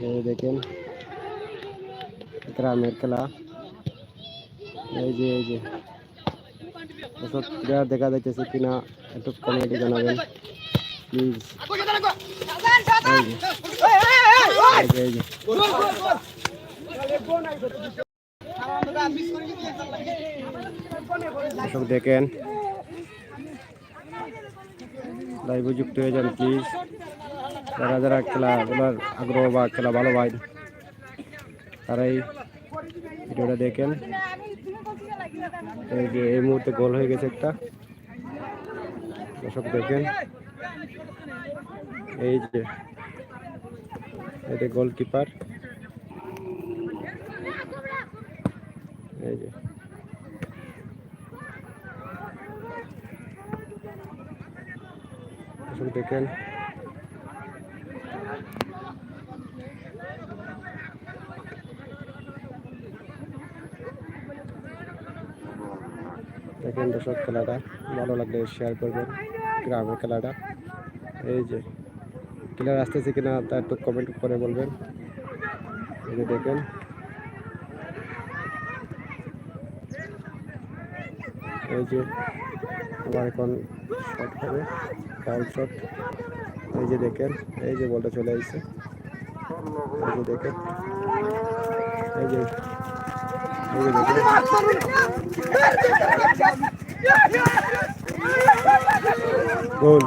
এই দেখেন গ্রামের খেলা এই যে এই যে এসব প্লেয়ার দেখা যাইতেছে কিনা একটু কমেন্টে জানাবেন প্লিজ এই যে এই যে এসব দেখেন লাইভে যুক্ত হয়ে যান প্লিজ যারা যারা খেলাধুলার আগ্রহ বা খেলা ভালো পায় তারাই ভিডিওটা দেখেন। এই যে এই মুহূর্তে গোল হয়ে গেছে একটা। দর্শক দেখেন। এই যে এটা গোলকিপার। এই যে। দেখেন। দেখেন দর্শক, খেলাটা ভালো লাগলে শেয়ার করবেন গ্রামের খেলাটা। এই যে প্লেয়ার আসতেছে কিনা তা একটু কমেন্ট করে বলবেন। এই যে দেখেন। এই যে আমার এখন শট হবে শট এই যে দেখেন, এই যে বলটা চলে আসছে। এই যে দেখেন। এই যে গোল।